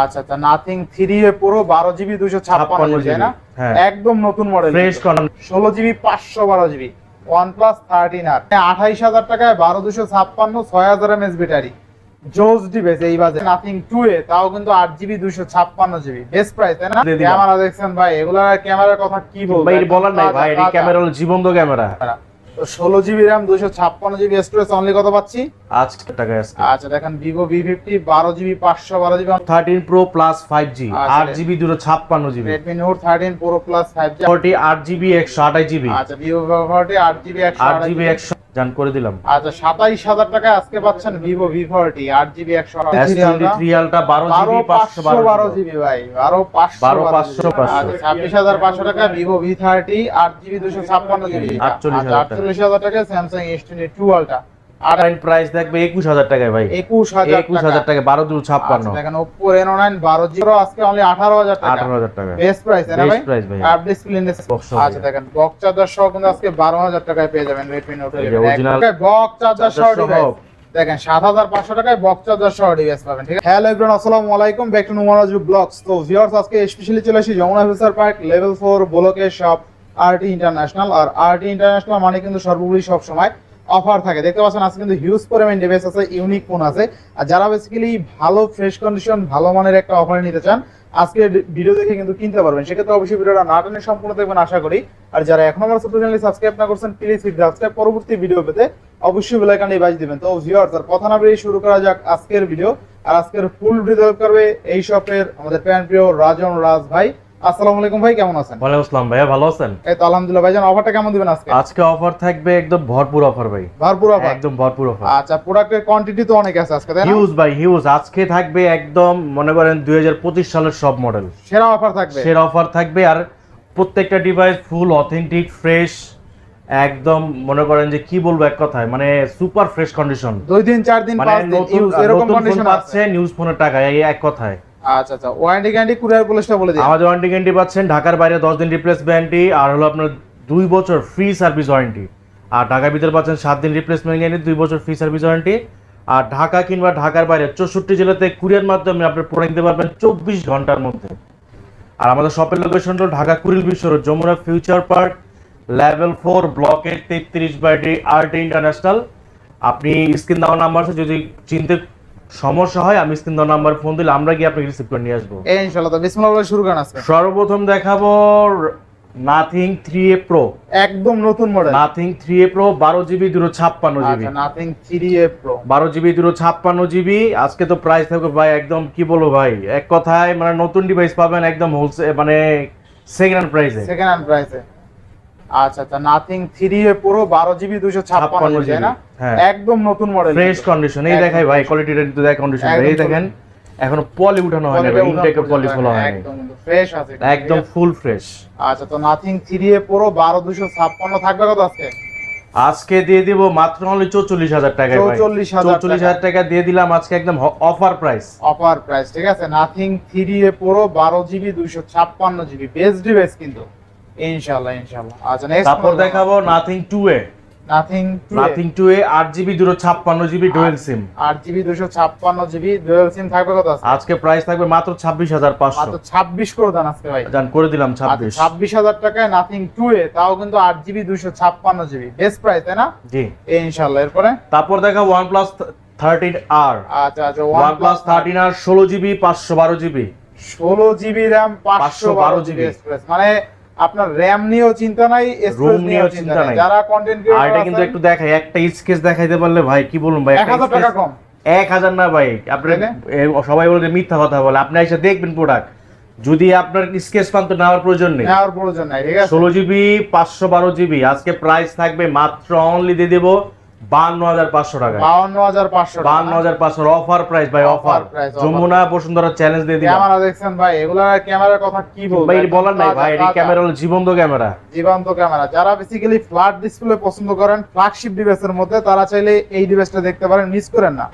আচ্ছা আচ্ছা nothing three এ পুরো বারো জিবি দুশো ছাপ্পান্ন তাই না? হ্যাঁ। একদম নতুন মডেল ফ্রেশ কন্ডিশন ষোলো জিবি পাঁচশো বারো জিবি প্লাস থার্টিন আর। আঠাইশ হাজার টাকায় বারো দুশো ছাপ্পান্ন ছয় হাজার এমএস ব্যাটারি জোস ডিভাইস এই বাজে। নাথিং টু এ তাও কিন্তু আট জিবি দুশো ছাপ্পান্ন জিবি বেস্ট প্রাইস তাই না। ক্যামেরা দেখছেন ভাই এগুলার ক্যামেরার কথা কি বলব? ভাই বলার নাই ভাই এই ক্যামেরা হলো জীবন্ত ক্যামেরা ষোলো জিবি র্যাম দুশো ছাপ্পান্ন জিবি স্টোরেজ অনলি কত পাচ্ছি? আজকে টাকা আচ্ছা দেখেন ভিভো ভি ফিফটি বারো জিবি পাঁচশো বারো GB thirteen pro plus five G. আট জিবি দুটো ছাপ্পান্ন GB Redmi note thirteen pro plus five G forty আট জিবি একশো আঠাশ জিবি আচ্ছা ভিভো ফোরটি আট জিবি একশো আট জিবি একশো জান করে দিলাম। আচ্ছা সাতাইশ হাজার টাকায় আজকে পাচ্ছেন ভিভো ভি ফোরটি আট জিবি একশো এস টোয়েন্টি আলটা বারো জিবি পাঁচশো বারো জিবি। ভাই বারো পাঁচশো বারো পাঁচশো পাঁচশো। আচ্ছা ছাব্বিশ হাজার পাঁচশো টাকা ভিভো ভি থার্টি আট জিবি দুশো ছাপ্পান্ন জিবি। আটচল্লিশ হাজার টাকা। আটচল্লিশ হাজার টাকা। আর প্রাইস দেখবে একুশ হাজার টাকায় ভাই। একুশ হাজার একুশ হাজার টাকা। বারো ছাপ্পান্ন। আচ্ছা, দেখেন ওপো রেনো নাইন বারো জিরো আজকে অনলি আঠারো হাজার টাকা। আঠারো হাজার টাকা। বেস্ট প্রাইস না Best ভাই? ডিসপ্লে আচ্ছা দেখেন বক্স চার্জার সহ কিন্তু আজকে 12000 টাকায় পেয়ে যাবেন Redmi Note এই যে original 11 বক্স চার্জার সহ দেখেন 7500 টাকায় বক্স চার্জার সহ ডিভাইস পাবেন ঠিক আছে? হ্যালো এভরিওয়ান আসসালামু আলাইকুম। ব্যাক টু নুমারাজু ব্লগস তো ভিউয়ার্স আজকে স্পেশালি চলে আসি যমুনা পার্ক লেভেল 4 ব্লকের শপ আরটি ইন্টারন্যাশনাল আর আরটি ইন্টারন্যাশনাল মানে কিন্তু সর্বোপরি সব সময় অফার থাকে। দেখতে পাচ্ছেন, আজকে কিন্তু হিউজ পরিমাণ ডিভাইস আছে ইউনিক ফোন আছে। আর যারা বেসিক্যালি ভালো ফ্রেশ কন্ডিশন ভালো মানের একটা অফার নিতে চান, আজকে ভিডিও দেখে কিন্তু কিনতে পারবেন। সেক্ষেত্রে অবশ্যই ভিডিওটা না টেনে সম্পূর্ণ দেখবেন, আশা করি। আর যারা এখন আমার ছোট চ্যানেল সাবস্ক্রাইব না করছেন প্লিজ সাবস্ক্রাইব পরবর্তী ভিডিও পেতে অবশ্যই বেল আইকনটি বাজিয়ে দিবেন। তো ভিউয়ার্স আর কথা না বেরিয়ে শুরু করা যাক আজকের ভিডিও আর আজকের ফুল ভিডিও করবে এই শপের আমাদের প্যান প্রিয় রাজন রাজ ভাই। আসসালামু আলাইকুম ভাই কেমন আছেন? ওয়ালাইকুম আসসালাম ভাইয়া ভালো আছেন? এই তো আলহামদুলিল্লাহ ভাইজান অফারটা কেমন দিবেন আজকে? আজকে অফার থাকবে একদম ভরপুর অফার ভাই। ভরপুর অফার একদম ভরপুর অফার আচ্ছা প্রোডাক্টের কোয়ান্টিটি তো অনেক আছে আজকে তাই না? হিউজ ভাই হিউজ আজকে থাকবে একদম মনে করেন দুই সালের সব মডেল সেরা অফার থাকবে? সেরা অফার থাকবে আর প্রত্যেকটা ডিভাইস ফুল অথেন্টিক ফ্রেশ একদম মনে করেন যে কি বলব এক কথায় মানে সুপার ফ্রেশ কন্ডিশন দুই দিন চার দিন মানে পাঁচ দিন এরকম কন্ডিশন আছে। নিউজ ফোনের টাকা এই এক কথায়। আচ্ছা আচ্ছা। ওয়ারেন্টি গ্যারান্টি কুরিয়ার পুলিশটা বলে দিন। আমাদের ওয়ারেন্টি গ্যারান্টি পাচ্ছেন ঢাকার বাইরে দশ দিন রিপ্লেস গ্যারান্টি আর হলো আপনার দুই বছর ফ্রি সার্ভিস ওয়ারেন্টি আর ঢাকার ভিতরে পাচ্ছেন সাত দিন রিপ্লেসমেন্ট গ্যারান্টি দুই বছর ফ্রি সার্ভিস ওয়ারেন্টি আর ঢাকা কিংবা ঢাকার বাইরে চৌষট্টি জেলাতে কুরিয়ার মাধ্যমে আপনি প্রোডাক্ট দিতে পারবেন চব্বিশ ঘণ্টার মধ্যে। আর আমাদের শপের লোকেশন হলো Dhaka Kuril Bishwa road, Jamuna future park level four ব্লকের তেত্রিশ বাই আর্ট ইন্টারন্যাশনাল আপনি স্ক্রিন দেওয়া নাম্বার যদি চিনতে সমস্যা হয় আমি স্ক্রিন দেওয়া নাম্বার ফোন দিলে আমরা গিয়ে আপনাকে রিসিভ করে নিয়ে আসব। ইনশাআল্লাহ তো বিসমিল্লাহ বলে শুরু করেন আজকে। সর্বপ্রথম দেখাবো নাথিং থ্রি এ প্রো একদম নতুন model nothing three A pro বারো জিবি দুটো ছাপ্পান্ন জিবি। আচ্ছা নাথিং 3a প্রো বারো জিবি দুটো ছাপ্পান্ন জিবি। আজকে তো প্রাইস থাকবে ভাই একদম কি বলব ভাই? এক কথায় মানে নতুন ডিভাইস পাবেন একদম হোলসেল মানে সেকেন্ড হ্যান্ড প্রাইসে সেকেন্ড হ্যান্ড প্রাইসে আচ্ছা আচ্ছা nothing 3a pro 12 GB 256 GB তাই না? হ্যাঁ। একদম নতুন মডেল ফ্রেশ কন্ডিশন এই দেখাই ভাই fresh। কোয়ালিটিটা কিন্তু দেখ কন্ডিশন এই দেখেন এখনও পলি উঠানো না ইনটেক পলি খোলা একদম ফ্রেশ আছে একদম ফুল ফ্রেশ আচ্ছা তো নাথিং 3a প্রো 12 256 থাকবে কত আজকে? আজকে দিয়ে দিব মাত্র অনলি চৌচল্লিশ হাজার 44,000 চৌচল্লিশ হাজার টাকা। দিয়ে দিলাম আজকে একদম অফার প্রাইস অফার প্রাইস ঠিক আছে? Nothing 3a pro 12 GB 256 GB best device কিন্তু। ইনশাআল্লাহ ইনশাআল্লাহ। আচ্ছা নেক্সট তারপর দেখাবো nothing two A. Nothing nothing two A আট জিবি দুটো ছাপ্পান্ন জিবি ডুয়েল সিম আট জিবি দুশো ছাপ্পান্ন জিবি ডুয়েল সিম থাকবে কত আছে? আজকে প্রাইস থাকবে মাত্র ছাব্বিশ হাজার পাঁচশো। মাত্র ছাব্বিশ করে দেন আজকে ভাই। জান করে দিলাম ছাব্বিশ। ছাব্বিশ হাজার টাকায় নাথিং টু এ তাও কিন্তু আট জিবি দুশো ছাপ্পান্ন জিবি। বেস্ট প্রাইস তাই না? জি। এই ইনশাল্লাহ এরপরে? তারপর দেখা থার্টিন আর আচ্ছা আচ্ছা থার্টিন আর ষোলো জিবি পাঁচশো বারো জিবি। ষোলো জিবি র্যাম পাঁচশো বারো জিবি এক্সপ্রেস মানে আপনার র্যাম নিয়েও চিন্তা নাই নিয়েও চিন্তা নাই। যারা কন্টেন্ট আর এটা কিন্তু একটু দেখাই একটা স্কেচ দেখাইতে পারলে ভাই কি বলুন ভাই এক হাজার টাকা কম। এক হাজার না ভাই আপনি সবাই বলে মিথ্যা কথা বলে আপনি এসে দেখবেন প্রোডাক্ট যদি আপনার স্কেচ পান তো নেওয়ার প্রয়োজন নেই। নেওয়ার প্রয়োজন নাই ঠিক আছে? ষোলো জিবি পাঁচশো বারো জিবি আজকে প্রাইস থাকবে মাত্র অনলি দিয়ে দেবো টাকা। অফার প্রাইস ভাই অফার যমুনা বসুন্ধরা চ্যালেঞ্জ দিয়ে ক্যামেরা দেখছেন ভাই এগুলার ক্যামেরার কথা কি বলব? ভাই বলার নাই ভাই ক্যামেরা হলো জীবন্ত ক্যামেরা। জীবন্ত ক্যামেরা। যারা বেসিক্যালি ফ্ল্যাট ডিসপ্লে পছন্দ করেন ফ্ল্যাগশিপ ডিভাইসের মধ্যে তারা চাইলে এই ডিভাইসটা দেখতে পারেন মিস করেন না।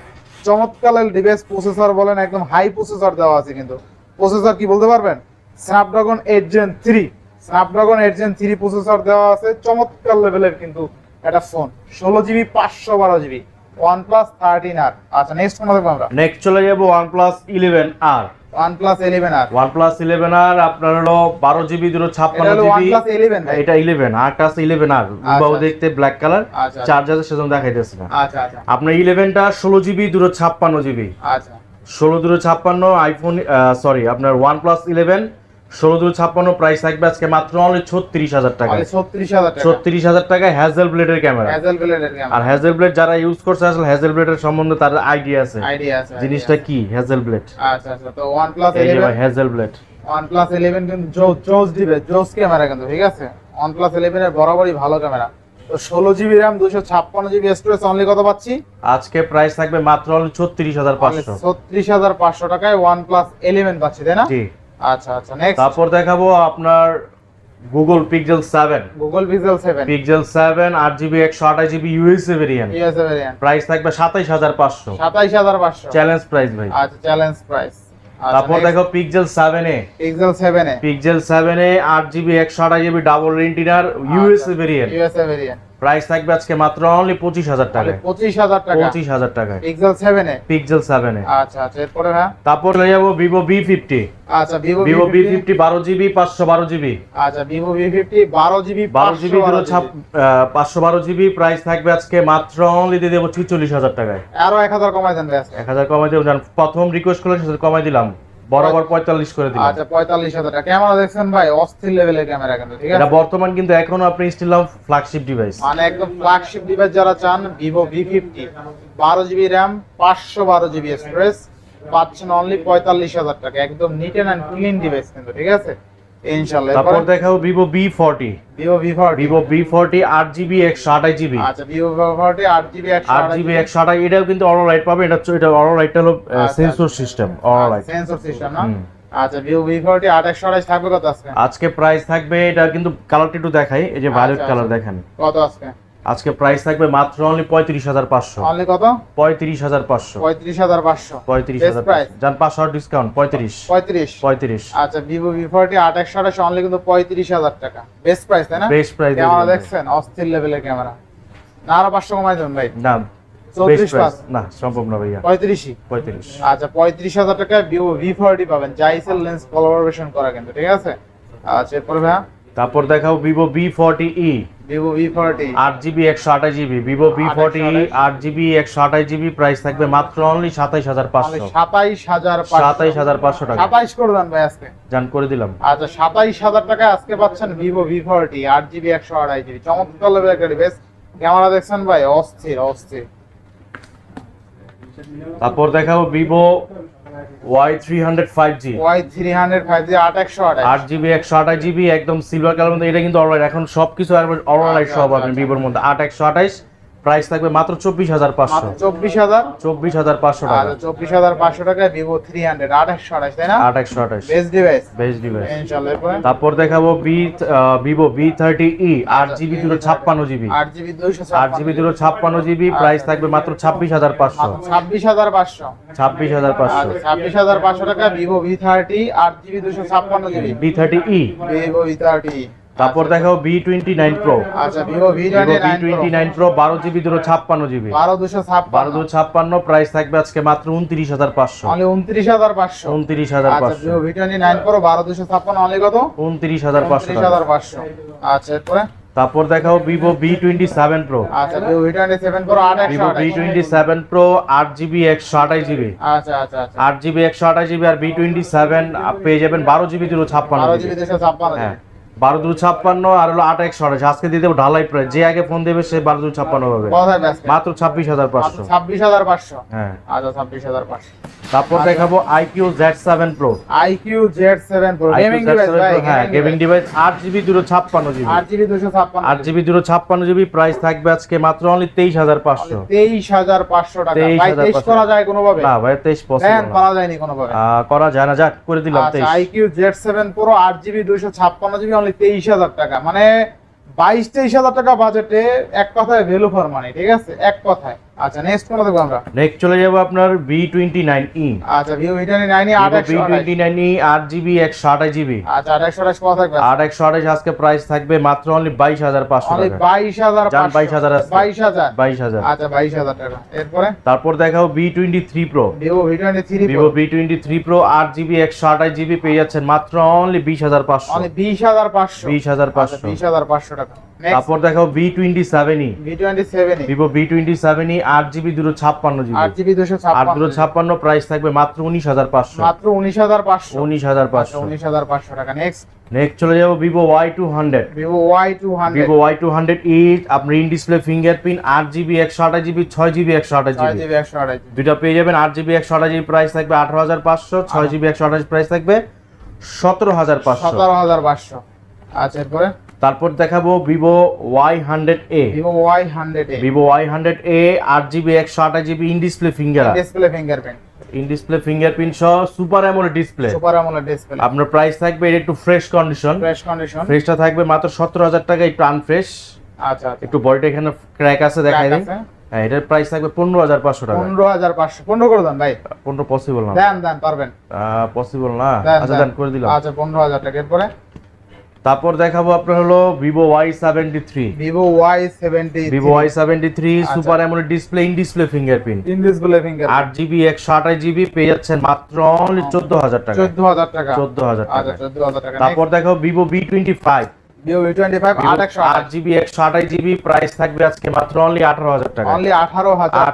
ডিভাইস প্রসেসর বলেন একদম হাই প্রসেসর দেওয়া আছে কিন্তু। প্রসেসর কি বলতে পারবেন? Snapdragon eight gen three Snapdragon eight gen three processor দেওয়া আছে চমৎকার লেভেলের কিন্তু একটা ফোন ষোলো জিবি পাঁচশো বারো জিবি। OnePlus 13R আচ্ছা নেক্সট কোন দেখব আমরা। নেক্সট চলে যাব ওয়ানপ্লাস আর OnePlus 11R OnePlus eleven R আপনার হলো দুটো এটা ছাপ্পান্ন OnePlus 11 ভাই। এটা ইলেভেন আরটা আছে ইলেভেন আর আচ্ছা। দেখতে ব্ল্যাক কালার আচ্ছা সেজন্য দেখাইতেছে না। আচ্ছা আচ্ছা। আপনার ইলেভেনটা ষোলো জিবি দুটো ছাপ্পান্ন জিবি। আচ্ছা। ষোলো দুটো ছাপ্পান্ন আইফোন সরি আপনার ওয়ান প্লাস ইলেভেন ষোলো ছাপ্পান্ন প্রাইস থাকবে আজকে মাত্র অনলি ছত্রিশ হাজার টাকা। তাহলে 36000 টাকা। ছত্রিশ হাজার টাকায় হ্যাজেল ব্লেডের ক্যামেরা আর হ্যাজেল ব্লেড যারা ইউজ করছে আসলে হ্যাজেল ব্লেডের সম্বন্ধে তার আইডিয়া আছে। জিনিসটা কি হ্যাজেল ব্লেড আচ্ছা আচ্ছা তো OnePlus 11 হ্যাজেল ব্লেড OnePlus 11 কিন্তু জোস দিবে জোস ক্যামেরা কিন্তু ঠিক আছে? OnePlus 11 এর বরাবরই ভালো ক্যামেরা ষোলো জিবি র্যাম দুশো ছাপ্পান্ন জিবি স্টোরেজ অনলি কত পাচ্ছি? আজকে প্রাইস থাকবে মাত্র ছত্রিশ হাজার পাঁচশো। ছত্রিশ হাজার পাঁচশো টাকায় ওয়ান প্লাস ইলেভেন পাচ্ছি তাই না? আচ্ছা আচ্ছা নেক্সট তারপর দেখাবো আপনার Google Pixel seven Google Pixel seven Pixel seven আট জিবি একশো আঠাশ GB USA variant USA variant price থাকবে সাতাইশ হাজার পাঁচশো। সাতাইশ হাজার পাঁচশো। চ্যালেঞ্জ প্রাইস ভাই। আচ্ছা চ্যালেঞ্জ প্রাইস তারপর দেখো Pixel seven A. Pixel seven A. Pixel seven A আট জিবি একশো আঠাশ GB double রেন্টিনার USA variant USA variant price থাকবে আজকে মাত্র অনলি পঁচিশ হাজার টাকায়। পঁচিশ হাজার টাকা। পঁচিশ হাজার টাকায়। Pixel seven A? Pixel seven A. আচ্ছা আচ্ছা এরপরে হ্যাঁ তারপর চলে যাব ভিভো বি ফিফটি আচ্ছা ভিভো ভিভো বি ফিফটি বারো জিবি পাঁচশো বারো জিবি আচ্ছা ভিভো ভি ফিফটি বারো জিবি বারো জিবি দুটো পাঁচশো বারো জিবি প্রাইস থাকবে আজকে মাত্র অনলি দিয়ে দেবো ছিচল্লিশ হাজার টাকায়। আরও এক হাজার কমাই দেন। এক হাজার কমাই দেবো প্রথম রিকোয়েস্ট করলে কমাই দিলাম। বরাবর পঁয়তাল্লিশ করে দিলাম। আচ্ছা পঁয়তাল্লিশ হাজার টাকা। ক্যামেরা দেখছেন ভাই অস্থির লেভেলের ক্যামেরা কিন্তু ঠিক এটা আছে? বর্তমান কিন্তু এখনও আপনি স্টিল ফ্ল্যাগশিপ ডিভাইস মানে একদম ফ্ল্যাগশিপ ডিভাইস যারা চান ভিভো ভি ফিফটি বারো জিবি র্যাম পাঁচশো বারো জিবি স্টোরেজ পাচ্ছেন অনলি পঁয়তাল্লিশ হাজার টাকা। একদম নিট অ্যান্ড ক্লিন ডিভাইস কিন্তু ঠিক আছে? তারপর আচ্ছা এটাও কিন্তু অরো লাইট পাবে। এটা লাইটটা হলো sensor system light sensor system না? আচ্ছা থাকবে কত আজকে? আজকে প্রাইস থাকবে এটা কিন্তু কালারটা একটু দেখাই। এই যে ভায়োলেট আচ্ছা, কালার আচ্ছা। দেখেন। কত আজকে? আজকে প্রাইস থাকবে মাত্র অনলি পঁয়ত্রিশ হাজার পাঁচশো। অনলি কত? পঁয়ত্রিশ হাজার পাঁচশো। পঁয়ত্রিশ হাজার পাঁচশো। পঁয়ত্রিশ হাজার? যান পাঁচশো। ডিসকাউন্ট পঁয়ত্রিশ। পঁয়ত্রিশ? পঁয়ত্রিশ। আচ্ছা ভিভো ভি ফর্টি আট একশো আঠাশ অনলি কিন্তু পঁয়ত্রিশ হাজার টাকা। বেস্ট প্রাইস তাই না? বেস্ট প্রাইস ক্যামেরা দেখছেন? অস্থির লেভেলের ক্যামেরা না আরও পাঁচশো কমাই দেবেন ভাই। না না সম্ভব না ভাইয়া। পঁয়ত্রিশই? পঁয়ত্রিশ। আচ্ছা পঁয়ত্রিশ হাজার টাকায় ভিভো ভি ফর্টি পাবেন। জাইসেল লেন্স কোলাবোরেশন করা কিন্তু ঠিক আছে? আচ্ছা এরপরে ভাইয়া? তারপর দেখাও Vivo V forty E Vivo V forty আট জিবি একশো আঠাশ GB Vivo V forty E আট জিবি একশো আঠাশ জিবি প্রাইস থাকবে মাত্র অনলি সাতাইশ হাজার পাঁচশো। সাতাইশ হাজার সাতাইশ হাজার পাঁচশো টাকা। সাতাইশ করে দেন ভাই আজকে। জান করে দিলাম। আচ্ছা সাতাইশ হাজার টাকায় আজকে পাচ্ছেন ভিভো ভি ফর্টি আট জিবি একশো জিবি চমৎকার লেভেলের একটা ডিভাইস ক্যামেরা দেখছেন ভাই? অস্থির অস্থির। তারপর দেখাবো Vivo Y three hundred five G Y three hundred five G আট একশো আট জিবি একশো আঠাশ জিবি একদম সিলভার কালার মধ্যে। এটা কিন্তু অলরাইট এখন সবকিছু সব আপনি। ভিভোর মধ্যে। আট একশো আঠাইশ প্রাইস থাকবে মাত্র চব্বিশ হাজার পাঁচশো। মাত্র চব্বিশ হাজার? চব্বিশ হাজার পাঁচশো টাকা। আচ্ছা চব্বিশ হাজার পাঁচশো টাকায় ভিভো থ্রি হান্ড্রেড আট একশো আড়াইশ তাই না? আট একশো আঠাশ। বেস্ট ডিভাইস বেস্ট ডিভাইস ইনশাল্লাহ তারপর দেখাবো V Vivo V thirty E আট জিবি দুটো ছাপ্পান্ন জিবি। আট জিবি আট জিবি দুটো ছাপ্পান্ন জিবি প্রাইস থাকবে মাত্র ছাব্বিশ হাজার পাঁচশো। ছাব্বিশ হাজার পাঁচশো। ছাব্বিশ হাজার পাঁচশো। আচ্ছা ছাব্বিশ হাজার পাঁচশো টাকা ভিভো ভি থার্টি আট জিবি দুশো ছাপ্পান্ন GB. V thirty E Vivo V thirty তারপর দেখাবো বি টোয়েন্টি নাইন প্রো আচ্ছা Vivo V twenty nine pro বারো জিবি দুটো ছাপ্পান্ন জিবি। বারো দুশো বারো দু ছাপ্পান্ন প্রাইস থাকবে আজকে মাত্র উনত্রিশ হাজার পাঁচশো। উনত্রিশ হাজার পাঁচশো। উনত্রিশ হাজার আচ্ছা পাঁচশো Vivo V twenty nine pro বারো দুশো ছাপ্পান্ন অনলি কত? উনত্রিশ হাজার পাঁচশো হাজার পাঁচশো। আচ্ছা এরপরে? তারপর দেখাও Vivo V twenty seven pro আচ্ছা Vivo V twenty seven pro আট Vivo V twenty seven pro আট জিবি একশো আঠাশ জিবি। আচ্ছা আচ্ছা আচ্ছা। আট জিবি একশো আঠাশ জিবি আর বি টোয়েন্টি সেভেন পেয়ে যাবেন বারো জিবি দুটো ছাপ্পান্ন জিবি। জিবি দুশো ছাপ্পান্ন হ্যাঁ। বারো দু ছাপ্পান্ন আর হলো আট একশো আঠাশ আজকে দিয়ে দেবো ঢালাই প্রায়। যে আগে ফোন দেবে সে বারো দু ছাপ্পান্ন হবে মাত্র ছাব্বিশ হাজার পাঁচশো। ছাব্বিশ হাজার পাঁচশো। হ্যাঁ। আচ্ছা ছাব্বিশ হাজার পাঁচশো। তারপর দেখাবো iQOO Z seven pro iQOO Z seven pro gaming device ভাই হ্যাঁ গেমিং ডিভাইস আট জিবি দুটো ছাপ্পান্ন জিবি আট জিবি দুশো ছাপ্পান্ন আট জিবি দুটো ছাপ্পান্ন জিবি প্রাইস থাকবে আজকে মাত্র অনলি তেইশ হাজার পাঁচশো। তেইশ হাজার পাঁচশো টাকা। ভাই 23,500 তেইশ করা যায় কোনোভাবে? না ভাই তেইশ দেন পসিবল করা যায়নি কোনোভাবে। করা যায় না যাক করে দিলাম আচ্ছা তেইশ আইকিউ জেড সেভেন প্রো আট জিবি দুইশো ছাপ্পান্ন জিবি অনলি তেইশ হাজার টাকা। মানে বাইশ তেইশ হাজার টাকা বাজেটে এক কথায় ভ্যালু ফর মানি ঠিক আছে? এক কথায়। আচ্ছা নেক্সট কোন দেখব আমরা? নেক্সট চলে যাব আপনার বি টোয়েন্টি নাইন ই আচ্ছা ভিভো ভি টোয়েন্টি নাইন আট বি একশো টোয়েন্টি নাইন ই আট জিবি একশো আঠাশ জিবি আচ্ছা আট একশো আঠাশ কত থাকবে? আট একশো আঠাশ আজকে প্রাইস থাকবে মাত্র অনলি বাইশ হাজার পাঁচশো অনলি টাকা। বাইশ 22,000 আছে। বাইশ হাজার। আচ্ছা বাইশ হাজার টাকা। এরপরে? তারপর দেখাও V twenty three pro Vivo V twenty three Vivo V twenty three pro আট জিবি একশো আঠাশ জিবি পেয়ে যাচ্ছেন মাত্র অনলি বিশ হাজার পাঁচশো। অনলি বিশ হাজার পাঁচশো। বিশ হাজার পাঁচশো। বিশ হাজার পাঁচশো টাকা। তারপর দেখো V twenty seven E V twenty seven Vivo V twenty seven E আট জিবি দুটো ছাপ্পান্ন জিবি। আট জিবি দুশো আট দুটো ছাপ্পান্ন প্রাইস থাকবে মাত্র উনিশ হাজার পাঁচশো। মাত্র উনিশ হাজার পাঁচশো। উনিশ হাজার পাঁচশো। উনিশ হাজার পাঁচশো টাকা। নেক্সট নেক্সট চলে যাব Vivo Y two hundred Vivo Y two hundred Vivo Y two hundred E আপনার ইন ডিসপ্লে ফিঙ্গারপ্রিন্ট আট জিবি একশো আঠাশ জিবি ছয় জিবি একশো আঠাশ জিবি। একশো আঠাশ পেয়ে যাবেন আট জিবি একশো আঠাশ জিবি প্রাইস থাকবে আঠারো হাজার পাঁচশো ছয় জিবি একশো আঠাশ প্রাইস থাকবে সতেরো হাজার পাঁচশো। সতেরো হাজার পাঁচশো। আচ্ছা এরপরে? তারপর দেখাবো Vivo Y hundred A Vivo Y hundred A Vivo Y hundred A আট জিবি একশো আঠাশ GB in display finger display fingerprint in display fingerprint সহ সুপার অ্যামোলেড ডিসপ্লে সুপার আমলের ডিসপ্লে আপনার প্রাইস থাকবে এটা একটু ফ্রেশ কন্ডিশন ফ্রেশ কন্ডিশন ফ্রেশটা থাকবে মাত্র সতেরো হাজার টাকা একটু আনফ্রেশ আচ্ছা একটু বডিটা এখানে ক্র্যাক আছে দেখাই দিন হ্যাঁ এটার প্রাইস থাকবে পনেরো হাজার পাঁচশো টাকা। পনেরো হাজার পাঁচশো। পনেরো করে দেন ভাই। পনেরো পসিবল না। দেন দেন পারবেন। পসিবল না। আচ্ছা দেন। করে দিলাম। আচ্ছা পনেরো হাজার টাকা। এরপরে? তারপর দেখাবো আপনার হলো Vivo Y seventy three Vivo Y seventy Vivo Y seventy three. Super AMOLED display in display fingerprint in display finger আট জিবি একশো আঠাশ জিবি পেয়ে যাচ্ছেন মাত্র চোদ্দ হাজার টাকা। চোদ্দ হাজার টাকা। চোদ্দ হাজার আচ্ছা টাকা। চোদ্দ হাজার টাকা। তারপর দেখাবো Vivo V twenty five Vivo V twenty five আট একশো আট। জিবি একশো আঠাশ জিবি প্রাইস থাকবে আজকে মাত্র অনলি টাকা।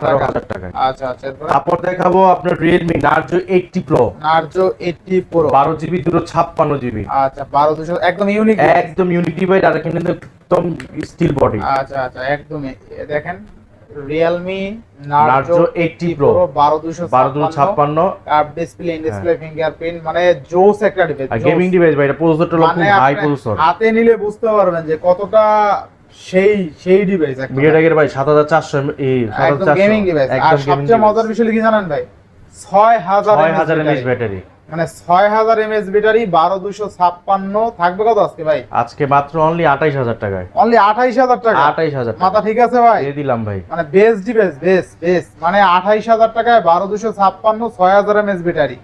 টাকা টাকা আচ্ছা আচ্ছা তারপর দেখাবো আপনার Realme Narzo eighty pro Narzo eighty pro বারো জিবি দুটো ছাপ্পান্ন জিবি আচ্ছা বারো দুশো একদম ইউনিক একদম ইউনিক ডিভাইস আর কিন্তু একদম স্টিল বডি আচ্ছা আচ্ছা একদমই। দেখেন রিয়েলমি নার্জো 80 প্রো বারো দুশো বারো দুটো ছাপ্পান্ন। Curve display in display fingerprint মানে জোস একটা ডিভাইস গেমিং ডিভাইস ভাই এটা প্রসেসরটা খুব হাই প্রসেসর হাতে নিলে বুঝতে পারবেন যে কতটা সেই সেই ডিভাইস একটা। মিডিয়াটেকের ভাই সাত হাজার চারশো এই সাত হাজার একদম চারশো। গেমিং ডিভাইস আর সবচেয়ে মজার বিষয় কি জানেন ভাই? ছয় হাজার ছয় হাজার এমএস ব্যাটারি ব্যাটারি মানে ছয় হাজার এমএস ব্যাটারি বারো দুশো ছাপ্পান্ন। থাকবে কত আজকে ভাই? আজকে মাত্র অনলি আঠাইশ হাজার টাকায়। অনলি আঠাইশ হাজার টাকা? আঠাইশ হাজার মাথা ঠিক আছে ভাই? দিয়ে দিলাম ভাই। মানে বেস্ট ডিভাইস বেস্ট বেস্ট মানে আঠাইশ হাজার টাকায় বারো দুশো ছাপ্পান্ন ছয় হাজার এমএস ব্যাটারি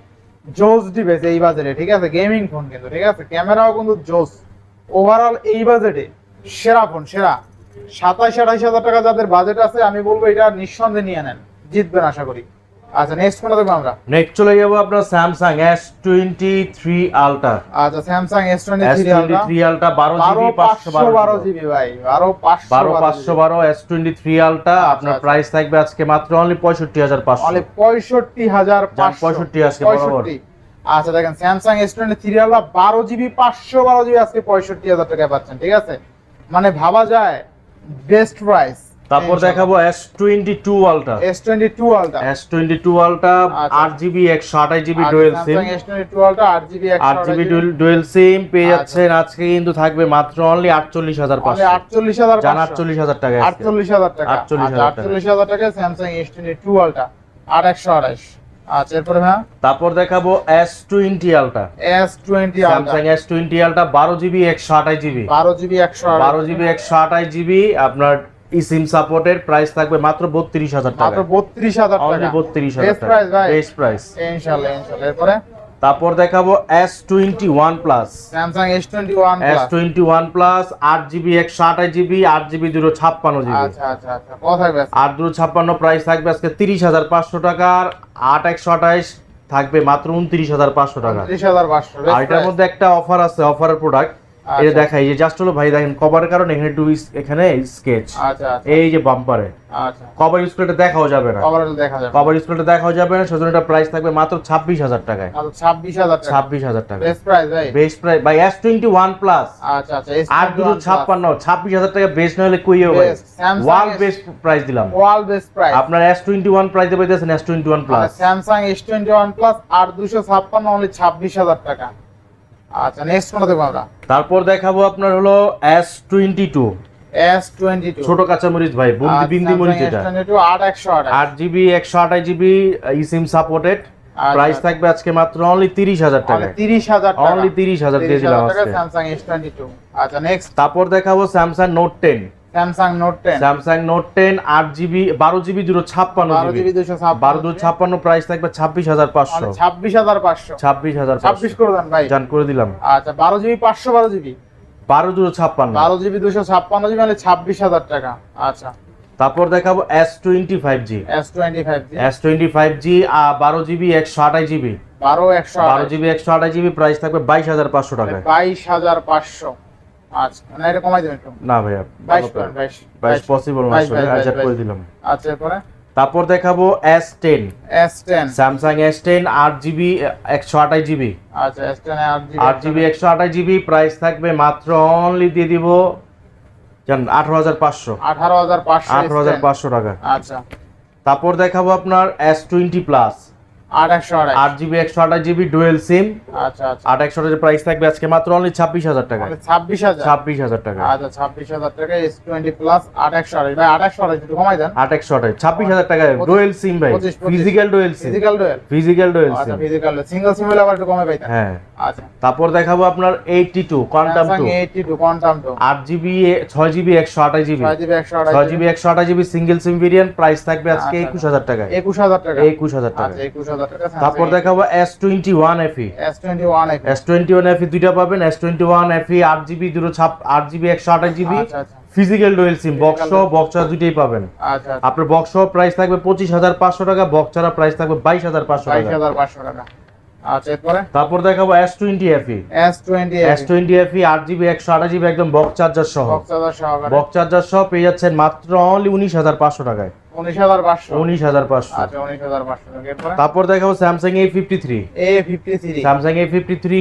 জোস ডিভাইস এই বাজেটে ঠিক আছে? গেমিং ফোন কিন্তু ঠিক আছে? ক্যামেরাও কিন্তু জোস। ওভারঅল এই বাজেটে সেরা ফোন সেরা। সাতাইশ আঠাইশ হাজার টাকা যাদের বাজেট আছে আমি বলব এটা নিঃসন্দেহে নিয়ে নেন। জিতবেন আশা করি। আচ্ছা নেক্সট ফোন দেখব আমরা? নেক্সট চলে যাব আপনার Samsung S twenty three ultra আচ্ছা Samsung S twenty S twenty three ultra বারো জিবি পাঁচশো পাঁচশো বারো বারো জিবি ভাই। বারো পাঁচশো বারো পাঁচশো বারো এস টোয়েন্টি থ্রি আলট্রা আপনার আচ্ছা। প্রাইস থাকবে আজকে মাত্র অনলি পঁয়ষট্টি হাজার পাঁচশো। অনলি পঁয়ষট্টি হাজার যান, 65 আজকে বরাবর। আচ্ছা দেখেন Samsung S twenty three ultra বারো জিবি পাঁচশো বারো জিবি আজকে পঁয়ষট্টি হাজার টাকায় পাচ্ছেন ঠিক আছে? মানে ভাবা যায় বেস্ট প্রাইস তারপর দেখাবো S twenty two ultra S twenty two ultra S twenty two ultra আচ্ছা। আট জিবি একশো আঠাশ GB dual SIM Samsung S twenty two ultra আট জিবি জিবি ডুয়েল সিম পেয়ে আচ্ছা। যাচ্ছেন। আজকে কিন্তু থাকবে মাত্র অনলি আটচল্লিশ হাজার পাঁচশো। আটচল্লিশ হাজার জান আটচল্লিশ হাজার টাকা আজকে। আটচল্লিশ হাজার টাকা। 48,000 টাকা। টু আলট্রা আট একশো আচ্ছা এরপরে হ্যাঁ তারপর দেখাবো S twenty ultra S twenty ultra Samsung S twenty ultra বারো জিবি একশো আঠাশ জিবি বারো জিবি একশো বারো জিবি একশো আঠাশ জিবি আপনার ই সিম সাপোর্টের প্রাইস থাকবে মাত্র বত্রিশ হাজার টাকা। মাত্র বত্রিশ হাজার অনলি টাকা। বত্রিশ হাজার বেস্ট প্রাইস ভাই। বেস্ট প্রাইস ইনশাআল্লাহ ইনশাআল্লাহ এরপরে? তারপর দেখাবো S twenty one plus Samsung S twenty one S twenty one plus আট জিবি একশো আঠাশ জিবি আট জিবি দুটো ছাপ্পান্ন জিবি আচ্ছা আচ্ছা আচ্ছা। কত থাকবে আর দুটো ছাপ্পান্ন প্রাইস থাকবে আজকে তিরিশ হাজার পাঁচশো টাকার আট একশো আঠাশ থাকবে মাত্র উনত্রিশ হাজার পাঁচশো টাকা। ত্রিশ হাজার পাঁচশো। আর এটার মধ্যে একটা অফার আছে অফারের প্রোডাক্ট এটা আচ্ছা। দেখাই যে জাস্ট হলো ভাই দেখেন কভারের কারণে এখানে টু এখানে স্কেচ আচ্ছা আচ্ছা। এই যে বাম্পারে কভার ইউজ করতে দেখাও যাবে না। কভার ইউজ করতে দেখাও যাবে না সেজন্য এটা প্রাইস থাকবে মাত্র ছাব্বিশ হাজার টাকায়। ছাব্বিশ হাজার টাকা। বেস্ট প্রাইস ভাই এস টোয়েন্টি ওয়ান প্লাস আর দুটো ছাপ্পান্ন ছাব্বিশ হাজার টাকা বেস্ট না হলে ভাই। ওয়াল বেস্ট প্রাইস দিলাম। ওয়াল বেস্ট প্রাইস আপনার এস টোয়েন্টি ওয়ান প্রাইসে পাইতেছেন S twenty one plus Samsung S twenty one plus আর দুশো ছাপ্পান্ন অনলি ছাব্বিশ হাজার টাকা। আচ্ছা নেক্সট কোনটা আমরা? তারপর দেখাবো আপনার হলো S twenty two S twenty two ছোট কাঁচামরিচ ভাই বুন্দি বিন্দি মরিচ এটা। জিবি একশো আঠাশ জিবি সিম সাপোর্টেড আচ্ছা, প্রাইস আচ্ছা। থাকবে আজকে মাত্র অনলি তিরিশ হাজার টাকা। তিরিশ হাজার অনলি তিরিশ হাজার দিয়ে দিলাম আজকে। টোয়েন্টি টু আচ্ছা নেক্সট তারপর দেখাবো Samsung Note ten Samsung Note 10 Samsung Note 10 8GB 12GB 256 12GB 256 price থাকবে 26500 26500 26500 26 করে দেন ভাই। জান করে দিলাম। আচ্ছা 12GB 500 12GB 12 256 12GB 256 মানে 26000 টাকা। আচ্ছা। তারপর দেখাবো S25G S25G 12GB 12 প্রাইস থাকবে 22500 টাকা 22500 আচ্ছা মানে এটা কমাই দেবেন একটু। না ভাইয়া বাইশ করেন বাইশ বাইশ পসিবল না আচ্ছা করে দিলাম। আচ্ছা এরপরে? তারপর দেখাবো S ten S ten Samsung S ten আট জিবি একশো আঠাশ জিবি আচ্ছা এস টেন আট জিবি আট জিবি একশো আঠাশ জিবি প্রাইস থাকবে মাত্র অনলি দিয়ে দিব জান আঠারো হাজার পাঁচশো। আঠারো হাজার পাঁচশো আঠারো হাজার পাঁচশো টাকা। আচ্ছা। তারপর দেখাবো আপনার এস টোয়েন্টি প্লাস আট একশো আড়াই আট জিবি একশো আঠাশ জিবি ডুয়েল সিম আচ্ছা আচ্ছা। আট একশো প্রাইস থাকবে আজকে মাত্র অনলি ছাব্বিশ হাজার টাকা। মানে ছাব্বিশ হাজার। ছাব্বিশ হাজার টাকা। আচ্ছা ছাব্বিশ হাজার টাকা এস টোয়েন্টি প্লাস আট একশো আড়াই ভাই আট একশো আড়াই একটু কমাই দেন। আট একশো আঠাশ ছাব্বিশ হাজার টাকা ডুয়েল সিম ভাই পঁচিশ, পঁচিশ। Physical dual SIM physical dual physical dual আচ্ছা সিম ফিজিক্যাল সিঙ্গেল সিম হলে আবার একটু কমে পাইতেন হ্যাঁ। আচ্ছা। তারপর দেখাবো আপনার eighty two quantum two eighty two quantum two আট জিবি ছয় জিবি একশো আঠাশ জিবি। ছয় জিবি একশো আঠাশ GB. Single SIM variant price থাকবে আজকে একুশ হাজার টাকায়। একুশ হাজার টাকা। একুশ হাজার টাকা একুশ হাজার টাকা তারপর দেখাবো S twenty one FE S twenty one S twenty one FE দুইটা পাবেন এস টোয়েন্টি ওয়ান এফি আট জিবি দুটো ছাপ আট জিবি একশো আঠাশ জিবি। আচ্ছা আচ্ছা। ফিজিক্যাল ডুয়েল সিম বক্স সহ বক্স দুইটাই পাবেন। আচ্ছা আপনার বক্স প্রাইস থাকবে পঁচিশ হাজার পাঁচশো টাকা বক্স ছাড়া প্রাইস থাকবে বাইশ হাজার পাঁচশো টাকা। আচ্ছা এরপরে? তারপর দেখাবো একদম বক্স চার্জার সহ। বক্স হাজার সহকারে বক্স চার্জার সহ পেয়ে যাচ্ছেন মাত্র অনলি টাকায়। আচ্ছা তারপর দেখাবো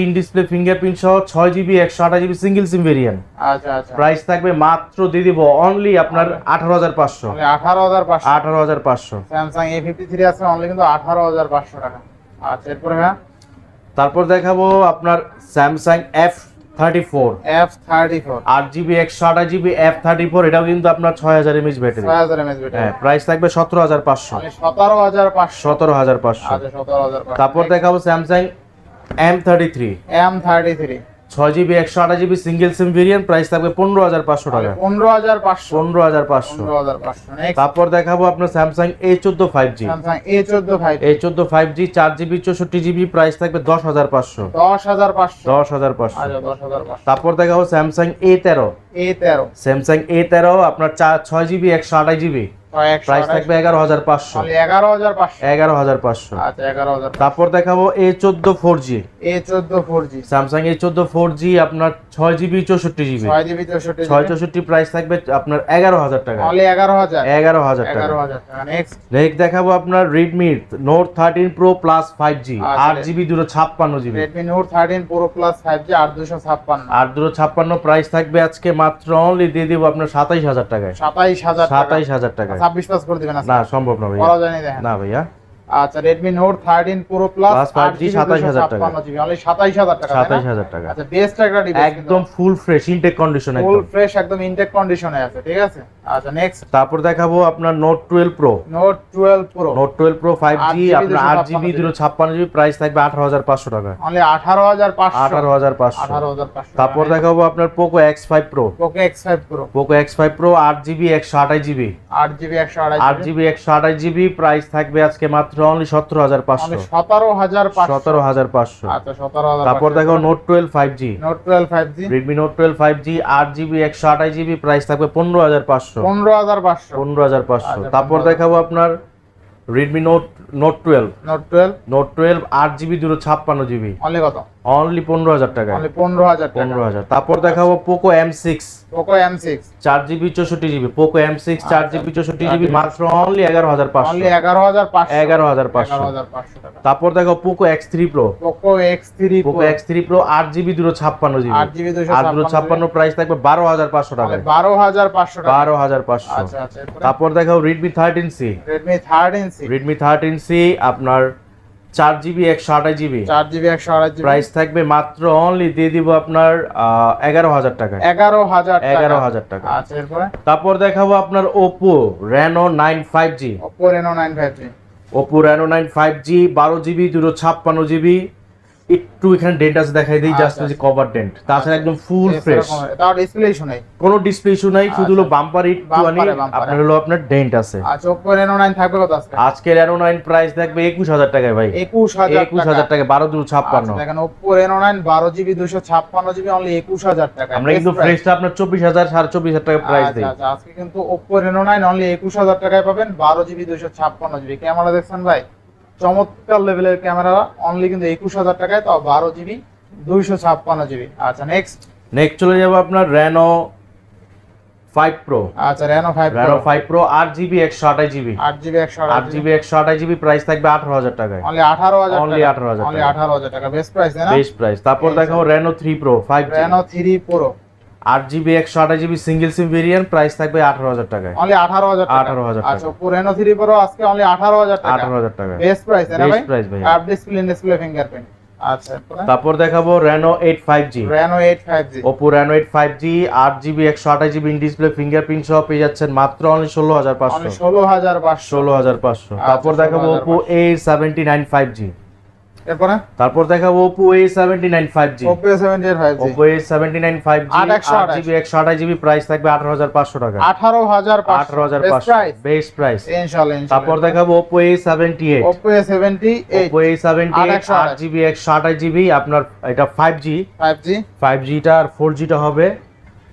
ইন ডিসপ্লে ফিঙ্গারপ্রিন্ট সহ ছয় জিবি একশো আঠাশ জিবি সিঙ্গেল সিম ভেরিয়েন্ট আচ্ছা আচ্ছা। প্রাইস থাকবে মাত্র দিয়ে দিব অনলি আপনার আঠারো হাজার পাঁচশো। মানে আঠারো হাজার পাঁচশো। আঠারো হাজার পাঁচশো। স্যামসাং এ ফিফটি থ্রি আছে অনলি কিন্তু আঠারো হাজার পাঁচশো টাকা। আচ্ছা এরপরে হ্যাঁ তারপর দেখাবো আপনার Samsung F thirty four F thirty four আট জিবি একশো আঠাশ জিবি এফ থার্টি ফোর এটাও কিন্তু আপনার ছয় হাজার এমএচ ব্যাটারি। ছয় হাজার ব্যাটারি। হ্যাঁ প্রাইস থাকবে সতেরো হাজার পাঁচশো। মানে সতেরো হাজার পাঁচশো। সতেরো হাজার আচ্ছা সতেরো হাজার পাঁচশো। তারপর দেখাবো Samsung M thirty three M thirty three ছয় জিবি একশো আঠাশ GB single SIM variant price থাকবে পনেরো হাজার পাঁচশো টাকা। পনেরো হাজার পাঁচশো। পনেরো হাজার পাঁচশো। তারপর দেখাবো আপনার স্যামসাং এ চোদ্দ ফাইভ জি এ চোদ্দ ফাইভ এই চোদ্দ ফাইভ জি চার জিবি চৌষট্টি জিবি প্রাইস থাকবে দশ হাজার পাঁচশো। দশ হাজার পাঁচশো। দশ হাজার পাঁচশো। আচ্ছা দশ হাজার পাঁচশো। তারপর দেখাবো স্যামসাং এ তেরো। এ তেরো। স্যামসাং এ তেরো আপনার চার ছয় জিবি একশো আঠাশ জিবি প্রাইস থাকবে এগারো হাজার পাঁচশো। এগারো হাজার পাঁচশো। এগারো হাজার পাঁচশো। আচ্ছা এগারো হাজার তারপর দেখাবো এ চোদ্দ ফোর জি এ চোদ্দ ফোর জি স্যামসাং এ চোদ্দ ফোর জি আপনার ছয় জিবি চৌষট্টি জিবি ছয় জিবি চৌষট্টি ছয় চৌষট্টি প্রাইস থাকবে আপনার এগারো হাজার টাকা। এগারো হাজার। এগারো হাজার টাকা। নেক্সট দেখাবো আপনার Redmi Note thirteen pro plus five G আট জিবি দুটো ছাপ্পান্ন GB Redmi Note thirteen pro plus five G আট দুশো ছাপ্পান্ন। আর দুটো ছাপ্পান্ন প্রাইস থাকবে আজকে মাত্র অনলি দিয়ে দিব আপনার সাতাইশ হাজার টাকায়। সাতাইশ হাজার সাতাইশ হাজার টাকায়। ছাব্বিশ পাস করে দিবেন না সম্ভব না ভাইয়া। না ভাইয়া। আচ্ছা Note thirteen pro plus Plus 5G 27,000 টাকা। জিবি। অনলি সাতাইশ হাজার টাকা সাতাইশ হাজার টাকা। আচ্ছা বেস্ট একটা ডিভাইস একদম full fresh intact condition full fresh একদম। ইনটেক কন্ডিশনে আছে ঠিক আছে? আচ্ছা নেক্সট তারপর দেখাবো আপনার pro Note twelve pro Note twelve pro five G 8GB আপনার আট জিবি দুটো ছাপ্পান্ন জিবি প্রাইস থাকবে আঠারো হাজার পাঁচশো টাকা। অনলি পাঁচশো। আঠারো হাজার পাঁচশো। তারপর দেখাবো আপনার প্রো আট জিবি একশো আঠাশ জিবি। আট জিবি একশো আড়াই আট জিবি একশো আঠাশ জিবি প্রাইস থাকবে আজকে মাত্র অনলি সতেরো হাজার পাঁচশো। সতেরো হাজার সতেরো হাজার পাঁচশো। আচ্ছা সতেরো হাজার তারপর দেখো Note twelve five G Note twelve five G Redmi Note twelve five G আট জিবি একশো আঠাশ জিবি প্রাইস থাকবে পনেরো হাজার পাঁচশো। পনেরো হাজার পাঁচশো। পনেরো হাজার পাঁচশো। আচ্ছা, তারপর দেখাবো আপনার Redmi Note Note twelve Note twelve Note twelve আট জিবি দুটো ছাপ্পান্ন জিবি অনলি কত? অনলি পনেরো হাজার টাকা পনেরো হাজার টাকা। পনেরো হাজার। তারপর দেখাবো Poco M six Poco M six চার জিবি চৌষট্টি জিবি। পোকো এম সিক্স চার আচ্ছা। জিবি চৌষট্টি জিবি মাত্র অনলি এগারো হাজার পাঁচশো। এগারো হাজার পাঁচশো। এগারো হাজার পাঁচশো। টাকা। তারপর দেখো Poco X three pro Poco X three Poco X three pro আট জিবি দুটো ছাপ্পান্ন জিবি। আট জিবি আর দুটো ছাপ্পান্ন প্রাইস থাকবে বারো হাজার পাঁচশো টাকায়। বারো হাজার পাঁচশো টাকা। বারো হাজার পাঁচশো। আচ্ছা আচ্ছা তারপর দেখাও Redmi thirteen C Redmi thirteen C Redmi thirteen C আপনার চার জিবি একশো আঠাশ জিবি চার জিবি একশো জিবি প্রাইস থাকবে মাত্র অনলি দিয়ে দিব আপনার এগারো হাজার টাকা। এগারো হাজার এগারো হাজার টাকা। আচ্ছা তারপর দেখাবো আপনার Oppo Reno nine five G. Oppo Reno nine five G. Oppo Reno nine five G বারো জিবি দুটো ছাপ্পান্ন জিবি একটু এখানে ডেন্ট আছে দেখাই দিই জাস্ট আচ্ছা, যে কভার ডেন্ট তাছাড়া একদম ফুল ফ্রেশ তার ডিসপ্লে ইস্যু নেই। কোনো ডিসপ্লে ইস্যু নাই শুধু হলো বাম্পার একটুখানি আপনার হলো আপনার ডেন্ট আছে। আচ্ছা ওপো রেনো নাইন থাকবে কত আজকে? আজকের এরো নাইন প্রাইস থাকবে একুশ হাজার টাকায় ভাই। একুশ হাজার একুশ হাজার টাকা বারো দু ছাপ্পান্ন। আচ্ছা, দেখেন ওপো রেনো নাইন বারো জিবি দুশো ছাপ্পান্ন জিবি অনলি একুশ হাজার টাকা আমরা কিন্তু ফ্রেশটা আপনার চব্বিশ হাজার সাড়ে চব্বিশ হাজার টাকা প্রাইস দিই। আচ্ছা আচ্ছা আজকে কিন্তু ওপো রেনো নাইন অনলি একুশ হাজার টাকায় পাবেন বারো জিবি দুশো ছাপ্পান্ন জিবি। ক্যামেরা দেখছেন ভাই? চমৎকার লেভেলের ক্যামেরা অনলি কিন্তু একুশ হাজার টাকায় তাও বারো জিবি দুইশো ছাপ্পান্ন জিবি আচ্ছা নেক্সট নেক্সট চলে যাব আপনার রেনো ফাইভ প্রো আচ্ছা Reno five Reno five pro আট জিবি একশো আঠাশ জিবি আট জিবি একশো আট জিবি একশো আঠাশ জিবি প্রাইস থাকবে আঠারো হাজার টাকায়। অনলি আঠারো হাজার Only 18,000 অনলি আঠারো হাজার টাকা। বেস্ট প্রাইস বেস্ট প্রাইস তারপর দেখাবো Reno three pro five Reno three pro আট জিবি একশো আঠাশ GB single SIM variant price থাকবে আঠারো হাজার টাকায়। অনলি আঠারো হাজার আঠারো হাজার থ্রি আজকে আঠারো হাজার আঠারো হাজার টাকা। বেস্ট প্রাইস বেস্ট প্রাইস ভাই? আপ ডিসপ্লে ডিসপ্লে ফিঙ্গারপ্রিন্ট তারপর দেখাবো Reno eight 5G Reno 8 5G Oppo Reno 8 display fingerprint সহ পেয়ে যাচ্ছেন মাত্র অনলি 16500 16500 16500 তারপর দেখাবো Oppo A79 5G এরপরে? তারপর দেখাবো নাইন ফাইভ জি আট একশো আট আঠাশ। জিবি একশো আঠাশ জিবি প্রাইস থাকবে আঠারো হাজার পাঁচশো টাকা। আঠারো হাজার আঠারো হাজার বেস্ট প্রাইস প্রাইস তারপর দেখাবো এ সেভেন্টি একশো আট জিবি একশো আঠাশ জিবি আপনার এটা five G five G five আর ফোর জিটা হবে।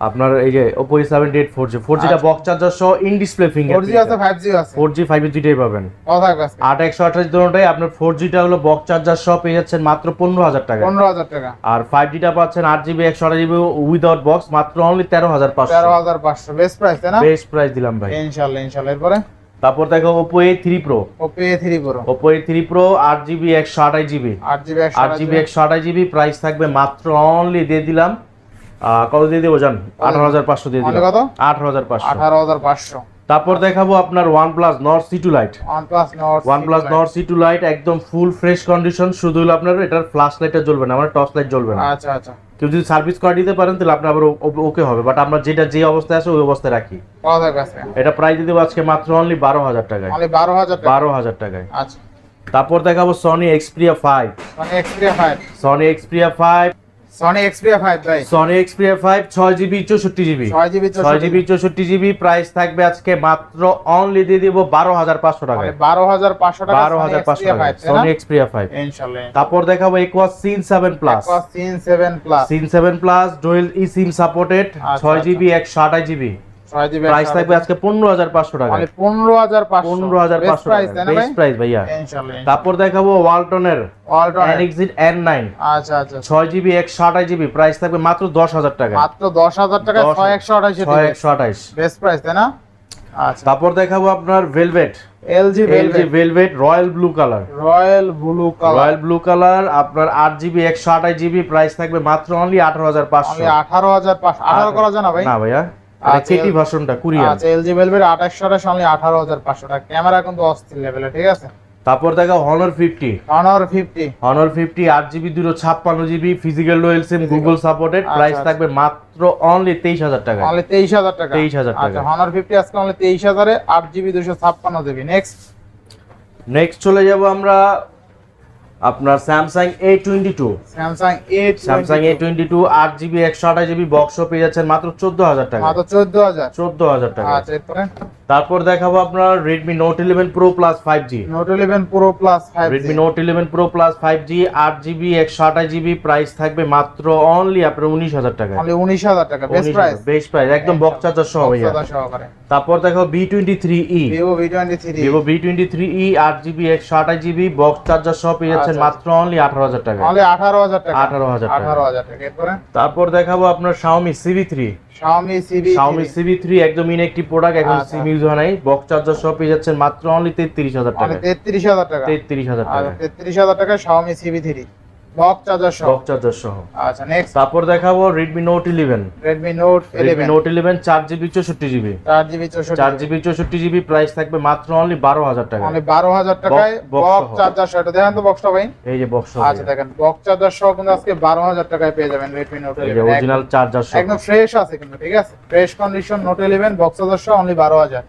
আপনার এই যে A seventy eight four G four আচ্ছা। বক্স চার্জার সহ in display finger four G আছে ফাইভ জি আছে। ফোর জি ফাইভ দুইটাই পাবেন। কত থাকবে আজকে আট একশো আঠাশ দুটোটাই আপনার ফোর জিটা হলো বক্স চার্জার সহ পেয়ে যাচ্ছেন মাত্র পনেরো হাজার টাকা। পনেরো হাজার টাকা। আর ফাইভ জিটা পাচ্ছেন আট জিবি একশো আঠাশ জিবি উইদাউট বক্স মাত্র অনলি তেরো হাজার তেরো পাঁচশো হাজার পাঁচশো। বেস্ট প্রাইস তাই না? বেস্ট প্রাইস দিলাম ভাই। ইনশাল্লাহ ইনশাল্লাহ। এরপরে? তারপর দেখো থ্রি প্রো আট জিবি একশো আঠাশ জিবি আট জিবি একশো আট জিবি জিবি প্রাইস থাকবে মাত্র অনলি দিয়ে দিলাম কত দিয়ে দেবো জান? আঠারো হাজার পাঁচশো দিয়ে কত? আঠারো হাজার পাঁচশো। আঠারো হাজার পাঁচশো। তারপর দেখাবো আপনার one plus Nord C two lite one plus Nord C two lite একদম ফুল ফ্রেশ কন্ডিশন শুধু হলো আপনার এটার ফ্ল্যাশ লাইটটা জ্বলবে না আমার টর্চ লাইট জ্বলবে না। আচ্ছা আচ্ছা। কেউ যদি সার্ভিস করে দিতে পারেন তাহলে আপনার আবার ওকে হবে। বাট আমরা যেটা যে অবস্থায় আছে ওই অবস্থায় রাখি। এটা প্রাইস দেবো আজকে মাত্র অনলি বারো হাজার টাকায়। বারো হাজার বারো হাজার টাকায়। আচ্ছা। তারপর দেখাবো Sony Xperia five Sony Xperia five Sony Xperia five Sony Xperia 5 price থাকবে আজকে মাত্র অনলি দিয়ে তারপর দেখাবো Aquos sense plus plus e SIM supported 6GB 128GB price থাকবে আজকে পনেরো হাজার পাঁচশো টাকা। মানে পনেরো হাজার পাঁচশো। পনেরো হাজার পাঁচশো প্রাইস বেস্ট প্রাইস ভাইয়া। তারপর দেখাবো ওয়ালটনের অল্টারনেট এনএক্সিট এন নাইন আচ্ছা আচ্ছা প্রাইস থাকবে মাত্র দশ হাজার টাকা। মাত্র বেস্ট প্রাইস তাই না? আচ্ছা। তারপর দেখাবো আপনার velvet LG LG velvet royal blue colour royal blue colour royal blue colour আপনার আট জিবি একশো আঠাশ জিবি প্রাইস থাকবে মাত্র অনলি আঠারো হাজার পাঁচশো। অনলি আঠারো হাজার পাঁচশো। আঠারো করা যায় না ভাই? না ভাইয়া। আচ্ছা, কেটি ভার্সনটা কুরিয়ার আচ্ছা এলজি ভেলভেট আঠাশশো আঠাশ অনলি আঠারো হাজার পাঁচশো টাকা। ক্যামেরা কিন্তু অস্থির লেভেলে ঠিক আছে? তারপর দেখা Honor fifty Honor fifty Honor fifty আট জিবি দুটো ছাপ্পান্ন GB physical dual SIM Google supported আচ্ছা, প্রাইস আচ্ছা। থাকবে মাত্র অনলি তেইশ হাজার টাকা। অনলি তেইশ হাজার টাকা। 23,000 টাকা। আচ্ছা হনার ফিফটি আজকে অনলি তেইশ হাজারে আট জিবি দুশো ছাপ্পান্ন জিবি। নেক্সট নেক্সট চলে যাব আমরা আপনার Samsung A twenty two Samsung eight Samsung A twenty two আট জিবি একশো আঠাশ জিবি বক্স পেয়ে যাচ্ছেন মাত্র চোদ্দ হাজার টাকা মাত্র চোদ্দ হাজার। চোদ্দ হাজার টাকা আচ্ছা তারপর দেখাবো আপনার Redmi Note 11 Pro Plus 5G Note 11 Pro Plus 5G Redmi Note 11 Pro Plus 5G 8GB 128GB price থাকবে মাত্র অনলি আপনার 19000 টাকা অনলি 19000 টাকা বেস্ট প্রাইস বেস্ট প্রাইস একদম বক্স চার্জার সহ ভাইয়া। তারপর দেখো B23e e। Vivo B23e e। Vivo B23e 8GB 128GB box charger সহ পেয়ে যাচ্ছেন আচ্ছা, মাত্র অনলি 18000 টাকা অনলি 18000 টাকা। 18000 টাকা। 18000 টাকা। এরপর? তারপর দেখাবো আপনার Xiaomi CV3 Xiaomi CB Xiaomi CB3 একদম ইনঅ্যাকটিভ প্রোডাক্ট এখন আচ্ছা। সিম ইউজ হয় নাই। বক্স চার্জার সব পেয়ে যাচ্ছেন মাত্র অনলি মানে 33000 টাকা। 33000 টাকা। 33000 আচ্ছা, টাকা। 33000 টাকা Xiaomi CB3 বক্স চার্জার সহ। বক্স চার্জার সহ। আচ্ছা নেক্সট তারপর দেখাবো Redmi note eleven Redmi note Redmi eleven note eleven চার জিবি চৌষট্টি জিবি। চার জিবি চৌষট্টি চার জিবি। চৌষট্টি জিবি প্রাইস থাকবে মাত্র অনলি বারো হাজার টাকা। অনলি বারো হাজার টাকায় বক্স সহ। চার্জার সহ। এটা দেখেন তো বক্সটা ভাই। এই যে বক্স আচ্ছা দেখেন বক্স চার্জার সহ কিন্তু আজকে বারো হাজার টাকায় পেয়ে যাবেন নোট এই অরিজিনাল চার্জার সহ। একদম ফ্রেশ আছে কিন্তু ঠিক আছে? Fresh condition note eleven box charger সহ অনলি বারো হাজার।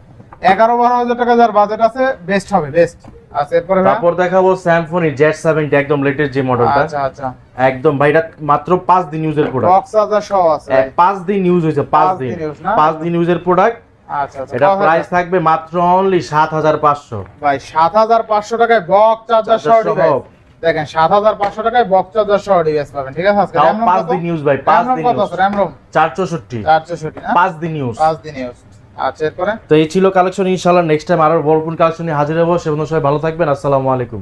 এগারো বারো হাজার টাকা যার বাজেট আছে বেস্ট হবে বেস্ট তারপর দেখাবো স্যামসনি জেড সেভেন্টি একদম লেটেস্ট যে মডেলটা আচ্ছা আচ্ছা। একদম ভাই এটা মাত্র পাঁচ দিন ইউজের প্রোডাক্ট বক্স চার্জার সহ আছে। পাঁচ দিন ইউজ হয়েছে পাঁচ পাঁচ দিন। দিন use না? পাঁচ দিন ইউজের প্রোডাক্ট আচ্ছা এটা প্রাইস থাকবে মাত্র অনলি সাত হাজার পাঁচশো। ভাই সাত হাজার পাঁচশো টাকায় বক্স চার্জার সহ চার্জার সহ। ডিভাইস দেখেন সাত হাজার পাঁচশো টাকায় বক্স চার্জার সহ ডিভাইস পাবেন ঠিক আছে? পাঁচ দিন ইউজ ভাই পাঁচ দিন কত ইউজ আছে? RAM ROM? চার চৌষট্টি চার চৌষট্টি না? পাঁচ দিন ইউজ পাঁচ দিন ইউজ আচ্ছা তো এই ছিল কালেকশন ইনশাল্লাহ নেক্সট টাইম আরও ভরপুর কালেকশন নিয়ে হাজির হব। সে সবাই ভালো থাকবেন। আসসালামু আলাইকুম।